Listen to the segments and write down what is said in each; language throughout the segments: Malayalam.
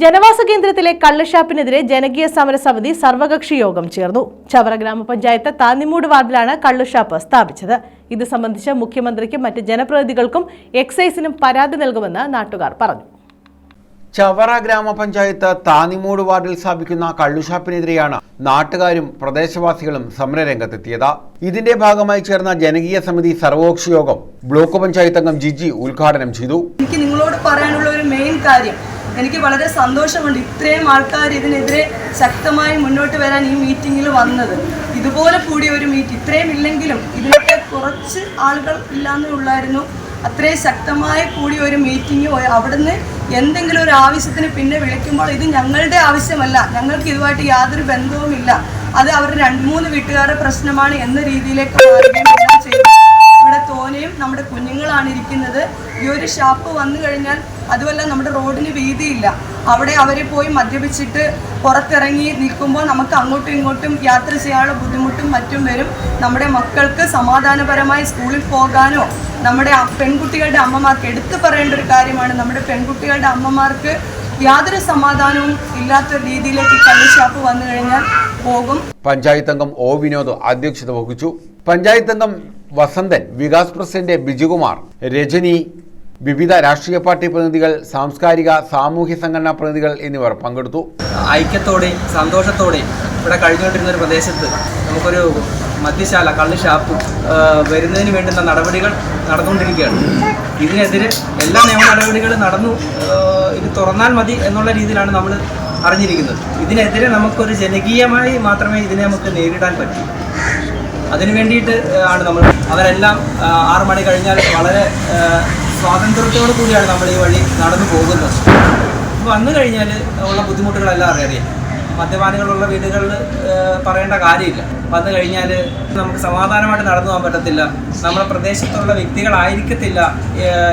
ജനവാസ കേന്ദ്രത്തിലെ കള്ളുഷാപ്പിനെതിരെ ജനകീയ സമരസമിതി സർവകക്ഷി യോഗം ചേർന്നു. ചവറ ഗ്രാമപഞ്ചായത്ത് താന്നിമൂട് വാർഡിലാണ് കള്ളുഷാപ്പ് സ്ഥാപിച്ചത്. ഇത് സംബന്ധിച്ച് മുഖ്യമന്ത്രിക്കും മറ്റ് ജനപ്രതിനിധികൾക്കും എക്സൈസിനും പരാതി നൽകുമെന്ന് നാട്ടുകാർ പറഞ്ഞു. ചവറ ഗ്രാമപഞ്ചായത്ത് താന്നിമൂട് വാർഡിൽ സ്ഥാപിക്കുന്ന കള്ളുഷാപ്പിനെതിരെയാണ് നാട്ടുകാരും പ്രദേശവാസികളും സമരരംഗത്തെത്തിയത്. ഇതിന്റെ ഭാഗമായി ചേർന്ന ജനകീയ സമിതി സർവകക്ഷി യോഗം ബ്ലോക്ക് പഞ്ചായത്ത് അംഗം ജിജി ഉദ്ഘാടനം ചെയ്തു. എനിക്ക് നിങ്ങളോട് പറയാനുള്ള ഒരു മെയിൻ കാര്യം എനിക്ക് വളരെ സന്തോഷമുണ്ട് ഇത്രയും ആൾക്കാർ ഇതിനെതിരെ ശക്തമായി മുന്നോട്ട് വരാൻ ഈ മീറ്റിങ്ങിൽ വന്നത്. ഇതുപോലെ കൂടിയ ഒരു മീറ്റ് ഇത്രയും ഇല്ലെങ്കിലും ഇതിനൊക്കെ കുറച്ച് ആളുകൾ ഇല്ലാന്നേ ഉള്ളായിരുന്നു. അത്രയും ശക്തമായി കൂടിയ ഒരു മീറ്റിംഗ് അവിടുന്ന് എന്തെങ്കിലും ഒരു ആവശ്യത്തിന് പിന്നെ വിളിക്കുമ്പോൾ ഇത് ഞങ്ങളുടെ ആവശ്യമല്ല. ഞങ്ങൾക്ക് ഇതുമായിട്ട് യാതൊരു ബന്ധവുമില്ല. അത് അവരുടെ രണ്ട് മൂന്ന് വീട്ടുകാരുടെ പ്രശ്നമാണ് എന്ന രീതിയിലേക്ക് ഇവിടെ തോനെയും നമ്മുടെ കുഞ്ഞുങ്ങളാണ് ഇരിക്കുന്നത്. ഈ ഒരു ഷാപ്പ് വന്നു കഴിഞ്ഞാൽ അതുമല്ല നമ്മുടെ റോഡിന് വീതിയില്ല. അവിടെ അവർ പോയി മദ്യപിച്ചിട്ട് പുറത്തിറങ്ങി നിൽക്കുമ്പോൾ നമുക്ക് അങ്ങോട്ടും ഇങ്ങോട്ടും യാത്ര ചെയ്യാനുള്ള ബുദ്ധിമുട്ടും മറ്റും വരും. നമ്മുടെ മക്കൾക്ക് സമാധാനപരമായി സ്കൂളിൽ പോകാനോ നമ്മുടെ പെൺകുട്ടികളുടെ അമ്മമാർക്ക് എടുത്തു പറയേണ്ട ഒരു കാര്യമാണ്. നമ്മുടെ പെൺകുട്ടികളുടെ അമ്മമാർക്ക് യാതൊരു സമാധാനവും ഇല്ലാത്ത രീതിയിലേക്ക് കള്ളിഷാപ്പ് കള്ള് വന്നു കഴിഞ്ഞാൽ പോകും. പഞ്ചായത്ത് അംഗം ഒ വിനോദ് അധ്യക്ഷത വഹിച്ചു. പഞ്ചായത്ത് അംഗം വസന്തൻ വികാസ് പ്രസിഡന്റ് ബിജുകുമാർ രജനി വിവിധ രാഷ്ട്രീയ പാർട്ടി പ്രതിനിധികൾ സാംസ്കാരിക സാമൂഹ്യ സംഘടനാ പ്രതിനിധികൾ എന്നിവർ പങ്കെടുത്തു. ഐക്യത്തോടെയും സന്തോഷത്തോടെയും ഇവിടെ കഴിഞ്ഞുകൊണ്ടിരുന്ന ഒരു പ്രദേശത്ത് നമുക്കൊരു മദ്യശാല കള്ള് ഷാപ്പ് വരുന്നതിന് വേണ്ടുന്ന നടപടികൾ നടന്നുകൊണ്ടിരിക്കുകയാണ്. ഇതിനെതിരെ എല്ലാ നിയമ നടപടികളും നടന്നു ഇത് തുറന്നാൽ മതി എന്നുള്ള രീതിയിലാണ് നമ്മൾ അറിഞ്ഞിരിക്കുന്നത്. ഇതിനെതിരെ നമുക്കൊരു ജനകീയമായി മാത്രമേ ഇതിനെ നമുക്ക് നേരിടാൻ പറ്റൂ. അതിനു വേണ്ടിയിട്ട് ആണ് നമ്മൾ അവരെല്ലാം ആറ് മണി കഴിഞ്ഞാൽ വളരെ സ്വാതന്ത്ര്യത്തോടു കൂടിയാണ് നമ്മൾ ഈ വഴി നടന്നു പോകുന്നത്. വന്നു കഴിഞ്ഞാൽ ഉള്ള ബുദ്ധിമുട്ടുകളെല്ലാം അറിയാം മദ്യപാനികളുള്ള വീടുകളിൽ പറയേണ്ട കാര്യമില്ല. വന്നു കഴിഞ്ഞാൽ നമുക്ക് സമാധാനമായിട്ട് നടന്നു പോകാൻ പറ്റത്തില്ല. നമ്മുടെ പ്രദേശത്തുള്ള വ്യക്തികളായിരിക്കത്തില്ല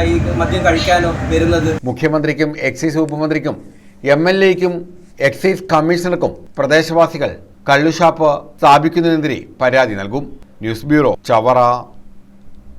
ഈ മദ്യം കഴിക്കാനോ വരുന്നത്. മുഖ്യമന്ത്രിക്കും എക്സൈസ് ഉപമന്ത്രിക്കും എം എൽ എക്കും എക്സൈസ് കമ്മീഷണർക്കും പ്രദേശവാസികൾ കള്ളുഷാപ്പ് സ്ഥാപിക്കുന്നതിനെതിരെ പരാതി നൽകും. News bureau Chavara.